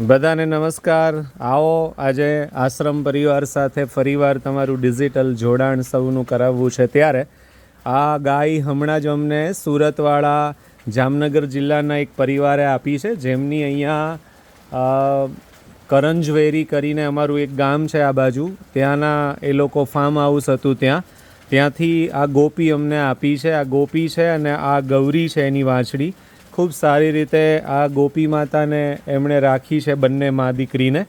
બધાને નમસ્કાર. આવો, આજે આશ્રમ પરિવાર સાથે ફરીવાર તમારું ડિજિટલ જોડાણ સૌનું કરાવવું છે ત્યારે આ ગાય હમણાં જ અમને સુરતવાળા જામનગર જિલ્લાના એક પરિવારે આપી છે. જેમની અહીંયા કરંજ કરંજવેરી કરીને અમારું એક ગામ છે આ બાજુ. ત્યાંના એ લોકો ફાર્મ હાઉસ હતું ત્યાં. ત્યાંથી આ ગોપી અમને આપી છે. આ ગોપી છે અને આ ગૌરી છે એની વાંછડી. ખૂબ સારી રીતે આ ગોપી માતાને એમણે રાખી છે બંને મા દીકરીને.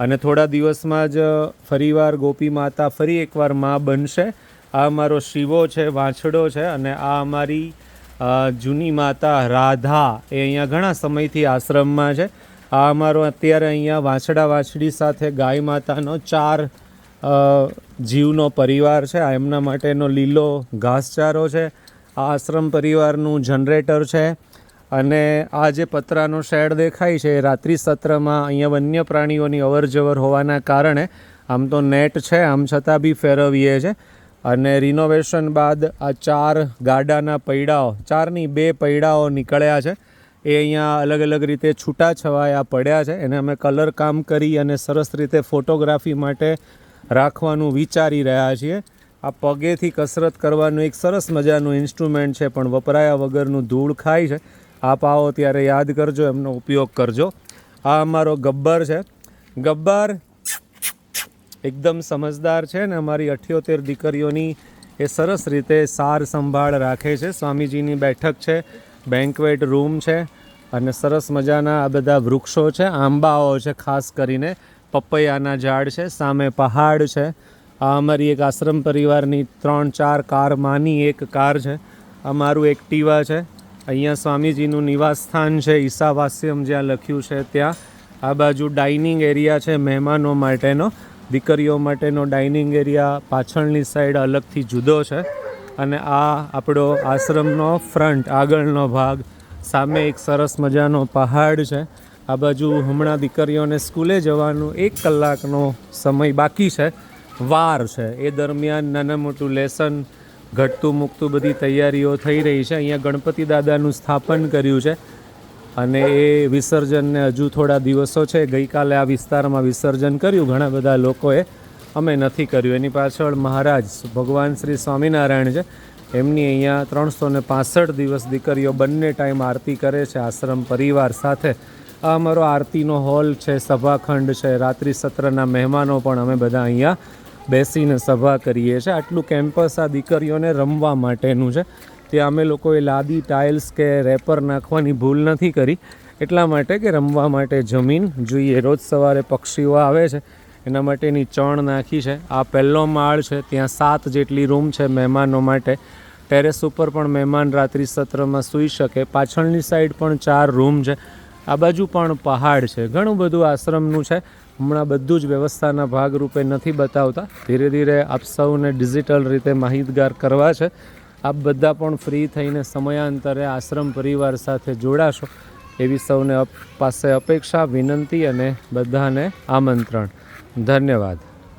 અને થોડા દિવસમાં જ ફરીવાર ગોપી માતા ફરી એકવાર મા બનશે. આ અમારો શિવો છે, વાંછડો છે અને આ અમારી જૂની માતા રાધા એ અહીંયા ઘણા સમયથી આશ્રમમાં છે. આ અમારો અત્યારે અહીંયા વાંછડા વાંછડી સાથે ગાય માતાનો ચાર જીવનો પરિવાર છે. આ એમના માટેનો લીલો ઘાસચારો છે. આ આશ્રમ પરિવારનું જનરેટર છે. અને આ જે પતરાનો શેડ દેખાય છે, એ રાત્રિ સત્રમાં અહીંયા વન્ય પ્રાણીઓની અવરજવર હોવાના કારણે આમ તો નેટ છે, આમ છતાં બી ફેરવીએ છે. અને રિનોવેશન બાદ આ ચાર ગાડાના પૈડાઓ, ચારની બે પૈડાઓ નીકળ્યા છે. એ અહીંયા અલગ અલગ રીતે છૂટાછવાયા પડ્યા છે. એને અમે કલર કામ કરી અને સરસ રીતે ફોટોગ્રાફી માટે રાખવાનું વિચારી રહ્યા છીએ. આ પગેથી કસરત કરવાનું એક સરસ મજાનું ઇન્સ્ટ્રુમેન્ટ છે, પણ વપરાયા વગરનું ધૂળ ખાય છે. આપ આવો ત્યારે યાદ કરજો, એમનો ઉપયોગ કરજો. આ અમારો ગબ્બર છે. ગબ્બર એકદમ સમજદાર છે ને અમારી અઠ્યોતેર દીકરીઓની એ સરસ રીતે સાર સંભાળ રાખે છે. સ્વામીજીની બેઠક છે બેન્કવેટ રૂમ છે અને સરસ મજાના આ બધા વૃક્ષો છે, આંબાઓ છે ખાસ કરીને. પપૈયાના ઝાડ છે, સામે પહાડ છે. આ અમારી એક આશ્રમ પરિવારની ત્રણ ચાર કારમાંની એક કાર છે. અમારું એક્ટિવા છે. અહીંયા સ્વામીજીનું નિવાસસ્થાન છે ઈશાવાસ્યમ જ્યાં લખ્યું છે ત્યાં. આ બાજુ ડાઇનિંગ એરિયા છે મહેમાનો માટેનો. દીકરીઓ માટેનો ડાઇનિંગ એરિયા પાછળની સાઈડ અલગથી જુદો છે. અને આ આપણો આશ્રમનો ફ્રન્ટ, આગળનો ભાગ. સામે એક સરસ મજાનો પહાડ છે. આ બાજુ હમણાં દીકરીઓને સ્કૂલે જવાનું એક કલાકનો સમય બાકી છે. વાર છે. એ દરમિયાન નાના મોટું લેસન ઘટતું મૂકતું બધી તૈયારીઓ થઈ રહી છે. અહીંયા ગણપતિ દાદાનું સ્થાપન કર્યું છે અને એ વિસર્જનને હજુ થોડા દિવસો છે. ગઈકાલે આ વિસ્તારમાં વિસર્જન કર્યું. ઘણા બધા લોકોએ અમે નથી કર્યું. એની પાછળ મહારાજ ભગવાન શ્રી સ્વામિનારાયણ છે. એમની અહીંયા ત્રણસો ને પાસઠ દિવસ દીકરીઓ બંને ટાઈમ આરતી કરે છે. આશ્રમ પરિવાર સાથે. આ અમારો આરતીનો હોલ છે, સભાખંડ છે. રાત્રિ સત્રના મહેમાનો પણ અમે બધા અહીંયા બેસીને સભા કરીએ છીએ. આટલું કેમ્પસ આ દીકરીઓને રમવા માટેનું છે. ત્યાં અમે લોકોએ લાદી ટાઇલ્સ કે રેપર નાખવાની ભૂલ નથી કરી. એટલા માટે કે રમવા માટે જમીન, જોઈએ રોજ સવારે પક્ષીઓ આવે છે. એના માટેની ચણ નાખી છે. આ પહેલો માળ છે. ત્યાં સાત જેટલી રૂમ છે મહેમાનો માટે. ટેરેસ ઉપર પણ મહેમાન રાત્રિ સત્રમાં સૂઈ શકે. પાછળની સાઈડ પણ ચાર રૂમ છે. આ બાજુ પણ પહાડ છે. ઘણું બધું આશ્રમનું છે. હમણાં બધું જ વ્યવસ્થાના ભાગરૂપે નથી બતાવતા. ધીરે ધીરે આપ સૌને ડિજિટલ રીતે માહિતગાર કરવા છે. આપ બધા પણ ફ્રી થઈને સમયાંતરે આશ્રમ પરિવાર સાથે જોડાશો. એવી સૌને પાસે અપેક્ષા, વિનંતી અને બધાને આમંત્રણ. ધન્યવાદ.